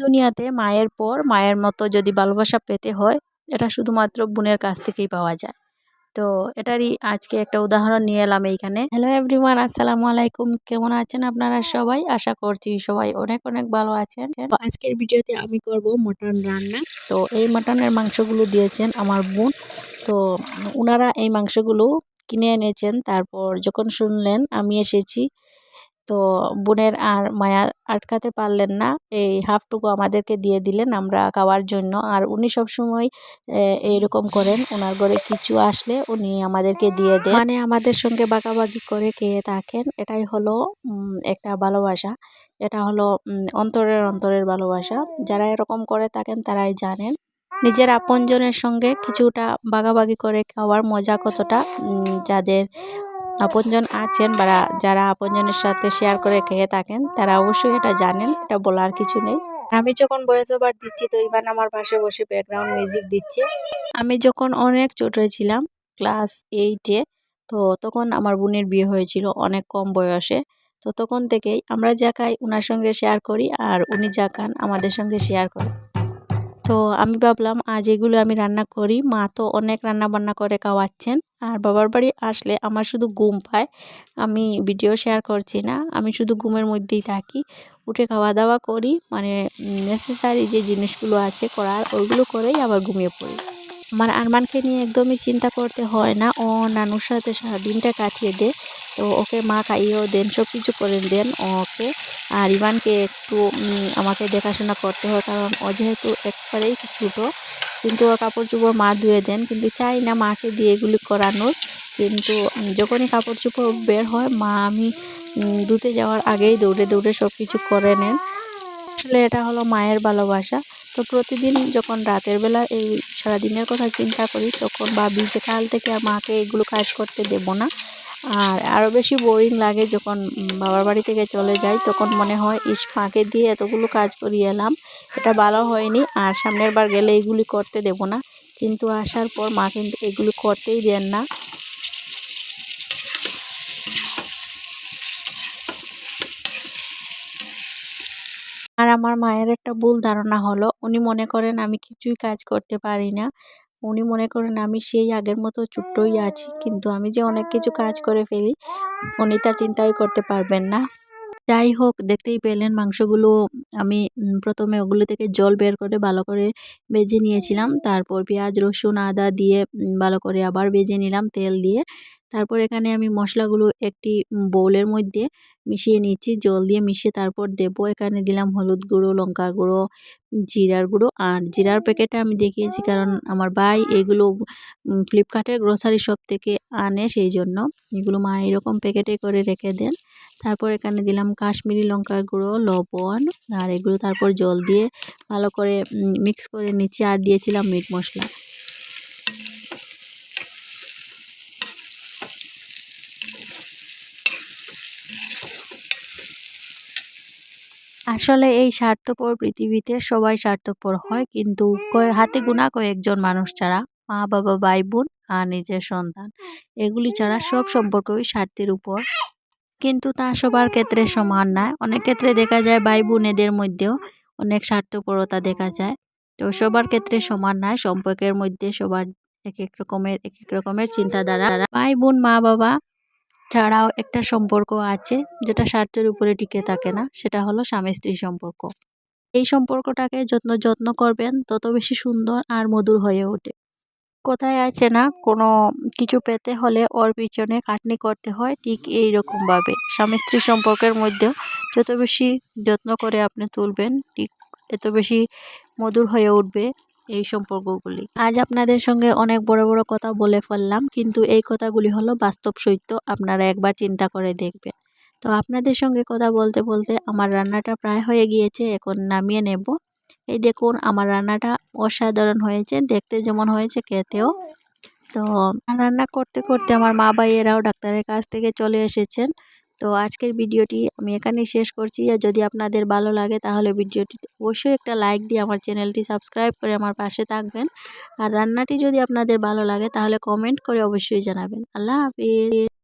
দুনিয়াতে মায়ের পর মায়ের মতো যদি ভালোবাসা পেতে হয়, এটা শুধুমাত্র বোনের কাছ থেকেই পাওয়া যায়। তো এটারই আজকে একটা উদাহরণ নিয়ে এলাম এইখানে। হ্যালো এভরিওয়ান, আসসালামু আলাইকুম। কেমন আছেন আপনারা সবাই? আশা করছি সবাই অনেক অনেক ভালো আছেন। আজকের ভিডিওতে আমি করব মটন রান্না। তো এই মটনের মাংসগুলো দিয়েছেন আমার বোন। তো ওনারা এই মাংসগুলো কিনে এনেছেন। তারপর যখন শুনলেন, আমি এসেছি। তো বোনের আর মায়া আটকাতে পারলেন না। এই হাফটুকু আমাদেরকে দিয়ে দিলেন আমরা খাওয়ার জন্য। আর উনি সবসময় এইরকম করেন। ওনার ঘরে কিছু আসলে উনি আমাদেরকে দিয়ে দেন। মানে আমাদের সঙ্গে বাঁকাবাকি করে খেয়ে থাকেন। এটাই হলো একটা ভালোবাসা। এটা হলো অন্তরের অন্তরের ভালোবাসা। যারা এরকম করে থাকেন তারাই জানেন। নিজের আপনজনের সঙ্গে কিছুটা বাগাবাগি করে খাওয়ার মজা কতটা যাদের আপনজন আছেন বা যারা আপনজনের সাথে শেয়ার করে খেয়ে থাকেন তারা অবশ্যই এটা জানেন এটা বলার কিছু নেই। আমি যখন ভয়েস ওভার দিচ্ছি তো ইভান আমার পাশে বসে ব্যাকগ্রাউন্ড মিউজিক দিচ্ছে। আমি যখন অনেক ছোট ছিলাম ক্লাস এইটে তো তখন আমার বোনের বিয়ে হয়েছিল অনেক কম বয়সে। তো তখন থেকেই আমরা যা খাই ওনার সঙ্গে শেয়ার করি আর উনি যা খান আমাদের সঙ্গে শেয়ার করি। তো আমি ভাবলাম আজ এগুলো আমি রান্না করি। মা তো অনেক রান্না বান্না করে খাওয়াচ্ছেন। আর বাবার বাড়ি আসলে আমার শুধু ঘুম পায়। আমি ভিডিও শেয়ার করছি না, আমি শুধু ঘুমের মধ্যেই থাকি। উঠে খাওয়া দাওয়া করি মানে নেসেসারি যে জিনিসগুলো আছে করার, ওইগুলো করেই আবার ঘুমিয়ে পড়ি। আমার আরমানকে নিয়ে একদমই চিন্তা করতে হয় না। ও নানুর সাথে সারাদিনটা কাটিয়ে দেয় তো ওকে মা খাইয়েও দেন সব কিছু করে দেন ওকে। আর ইমানকে একটু আমাকে দেখাশোনা করতে হয়, কারণ ও যেহেতু একবারেই ছোটো, কিন্তু ওর কাপড় চোপড় মা ধুয়ে দেন, কিন্তু চাই না মাকে দিয়ে এগুলি করানোর। কিন্তু যখনই কাপড় চোপড় বের হয়, মা আমি ধুতে যাওয়ার আগেই দৌড়ে দৌড়ে সব কিছু করে নেন। আসলে এটা হলো মায়ের ভালোবাসা। তো প্রতিদিন যখন রাতের বেলা এই সারাদিনের কথা চিন্তা করি, তখন ভাবি যে কাল থেকে মাকে এগুলো কাজ করতে দেব না। আর আরও বেশি বোরিং লাগে যখন বাবার বাড়ি থেকে চলে যাই, তখন মনে হয়, ইস, ফাঁকে দিয়ে এতগুলো কাজ করিয়ে এলাম, এটা ভালো হয়নি, আর সামনের বার গেলে এগুলি করতে দেব না। কিন্তু আসার পর মা কিন্তু এগুলি করতেই দেন না। আর আমার মায়ের একটা ভুল ধারণা হলো, উনি মনে করেন, আমি কিছুই কাজ করতে পারি না। উনি মনে করেন আমি সেই আগের মতো ছোট্টই আছি, কিন্তু আমি যে অনেক কিছু কাজ করে ফেলি, উনি তা চিন্তাই করতে পারবেন না। যাই হোক, দেখতেই পেলেন মাংসগুলো আমি প্রথমে ওগুলো থেকে জল বের করে ভালো করে বেজে নিয়েছিলাম। তারপর পেঁয়াজ, রসুন, আদা দিয়ে ভালো করে আবার বেজে নিলাম তেল দিয়ে। তারপর এখানে আমি মশলাগুলো একটি বোলের মধ্যে মিশিয়ে নিচ্ছি। জল দিয়ে মিশিয়ে তারপর দেব। এখানে দিলাম হলুদ গুঁড়ো লঙ্কার গুঁড়ো, জিরার গুঁড়ো। আর জিরার প্যাকেটটা আমি দেখিয়েছি কারণ আমার ভাই এগুলো ফ্লিপকার্টের গ্রোসারি শপ থেকে আনে, সেই জন্য এগুলো মা এরকম প্যাকেটে করে রেখে দেন। তারপর এখানে দিলাম কাশ্মীরি লঙ্কার গুঁড়ো, লবণ, আর এগুলো তারপর জল দিয়ে ভালো করে মিক্স করে নিচে আর দিয়েছিলাম মিট মশলা। আসলে এই স্বার্থপর পৃথিবীতে সবাই স্বার্থপর হয়, কিন্তু হাতে গোনা কয়েকজন মানুষ ছাড়া, মা, বাবা, ভাই, বোন আর নিজের সন্তান। এগুলি ছাড়া সব সম্পর্কই স্বার্থের উপর। কিন্তু তা সবার ক্ষেত্রে সমান নয় অনেক ক্ষেত্রে দেখা যায় ভাই বোনেদের মধ্যেও অনেক স্বার্থপরতা দেখা যায়। তো সবার ক্ষেত্রে সমান নয় সম্পর্কের মধ্যে সবার এক এক রকমের এক এক রকমের চিন্তাধারা। ভাই বোন মা বাবা ছাড়াও একটা সম্পর্ক আছে যেটা স্বার্থের উপরে টিকে থাকে না, সেটা হলো স্বামী স্ত্রী সম্পর্ক। এই সম্পর্কটাকে যত্ন যত্ন করবেন, তত বেশি সুন্দর আর মধুর হয়ে ওঠে। কোথায় আছে না, কোনো কিছু পেতে হলে ওর পিছনে কাটনি করতে হয়, ঠিক এই রকমভাবে স্বামী স্ত্রী সম্পর্কের মধ্যেও যত বেশি যত্ন করে আপনি তুলবেন, ঠিক এত বেশি মধুর হয়ে উঠবে এই সম্পর্কগুলি। আজ আপনাদের সঙ্গে অনেক বড় বড় কথা বলে ফেললাম, কিন্তু এই কথাগুলি হলো বাস্তব সত্য, আপনারা একবার চিন্তা করে দেখবেন। তো আপনাদের সঙ্গে কথা বলতে বলতে আমার রান্নাটা প্রায় হয়ে গিয়েছে, এখন নামিয়ে নেব। এই দেখুন, আমার রান্নাটা অসাধারণ হয়েছে। দেখতে যেমন হয়েছে খেতেও। তো রান্না করতে করতে আমার মা ভাইয়েরাও ডাক্তারের কাছ থেকে চলে এসেছেন। তো আজকের ভিডিওটি আমি এখানেই শেষ করছি। আর যদি আপনাদের ভালো লাগে, তাহলে ভিডিওটি অবশ্যই একটা লাইক দিয়ে আমার চ্যানেলটি সাবস্ক্রাইব করে আমার পাশে থাকবেন। আর রান্নাটি যদি আপনাদের ভালো লাগে, তাহলে কমেন্ট করে অবশ্যই জানাবেন। আল্লাহ হাফিজ।